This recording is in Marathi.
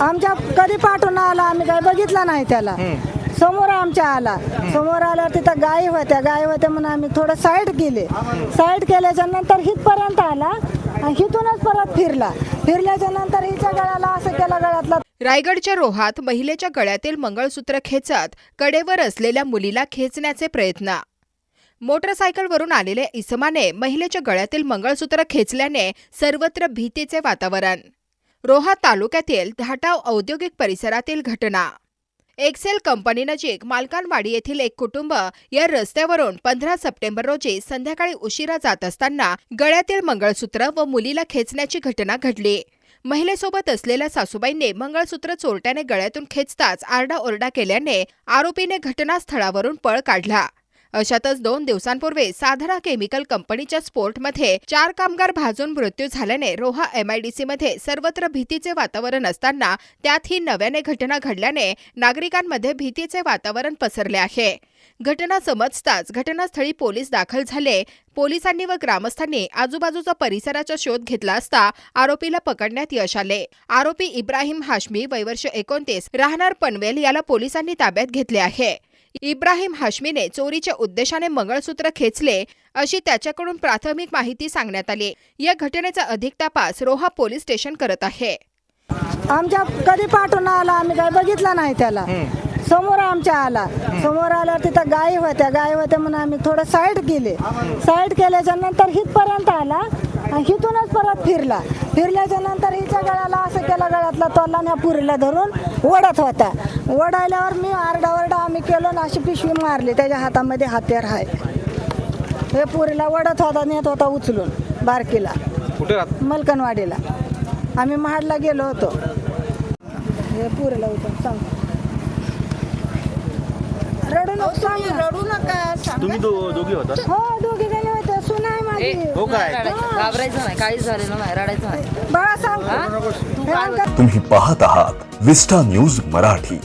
आमच्या कधी पाठवून आला आम्ही काय बघितला नाही त्याला. समोर आमच्या आला. समोर आल्यावर तिथं गायी होत्या गायी होत्या म्हणून आम्ही थोडं साईड केले. साईड केल्याच्यानंतर हितपर्यंत आला आणि हिथूनच परत फिरला. फिरल्याच्या नंतर हिच्या गळ्याला असं केला गळ्यातला रायगडच्या रोहात महिलेच्या गळ्यातील मंगळसूत्र खेचत कडेवर असलेल्या मुलीला खेचण्याचे प्रयत्न. मोटरसायकलवरून आलेल्या इसमाने महिलेच्या गळ्यातील मंगळसूत्र खेचल्याने सर्वत्र भीतीचे वातावरण. रोहा तालुक्यातील धाटाव औद्योगिक परिसरातील घटना. एक्सेल कंपनीनजीक मालकानवाडी येथील एक कुटुंब या रस्त्यावरून पंधरा सप्टेंबर रोजी संध्याकाळी उशिरा जात असताना गळ्यातील मंगळसूत्र व मुलीला खेचण्याची घटना घडली. महिलेसोबत असलेल्या सासूबाईंनी मंगळसूत्र चोरट्याने गळ्यातून खेचताच आरडाओरडा केल्याने आरोपीने घटनास्थळावरून पळ काढला. अशातच दोन दिवसांपूर्वी साधना केमिकल कंपनीच्या स्पोर्टमध्ये चार कामगार भाजून मृत्यू झाल्याने रोहा एमआयडीसी मध्ये सर्वत्र भीतीचे वातावरण असताना त्यातही नव्याने घटना घडल्याने नागरिकांमध्ये भीतीचे वातावरण पसरले आहे. घटना समजताच घटनास्थळी पोलीस दाखल झाले. पोलिसांनी व ग्रामस्थांनी आजूबाजूचा परिसराचा शोध घेतला असता आरोपीला पकडण्यात यश आले. आरोपी इब्राहिम हाशमी वयवर्ष एकोणतीस राहणार पनवेल याला पोलिसांनी ताब्यात घेतले आहे. इब्राहिम हाशमीने चोरीच्या उद्देशाने मंगळसूत्र खेचले अशी त्याच्याकडून प्राथमिक माहिती सांगण्यात आली. या घटनेचा अधिक तपास रोहा पोलीस स्टेशन करत आहे. आमच्या कधी पाठवून आला? आम्ही काय बघितला नाही त्याला. समोर आमच्या आला. समोर आल्यावर तिथं गायी होत्या. गायी होत्या म्हणून आम्ही थोडं साईड केले. साईड केल्याच्यानंतर हितपर्यंत आला. आणि हिथूनच परत फिरला. फिरल्याच्या नंतर हिच्या गळ्याला असं केला गळ्यातला तोला आणि पुरीला धरून ओढत होता. ओढायल्यावर मी आरडाओरडा आम्ही केलो आणि अशी पिशवी मारली. त्याच्या हातामध्ये हत्यार आहे हे पुरीला ओढत होता नेत होता उचलून बारकीला. कुठे मलकनवाडीला. आम्ही महाडला गेलो होतो. हे पुरीला उचलून सांग. रडू नको सांग. रडू नका तुम्ही दो- दोघी होता? हो दोघी. हो काय घाबरायचं नाही. काहीच झालेलं नाही. रडायचं नाही. बाळा सांग. हे? अंकल तुम्ही पाहत आहात विस्टा न्यूज मराठी.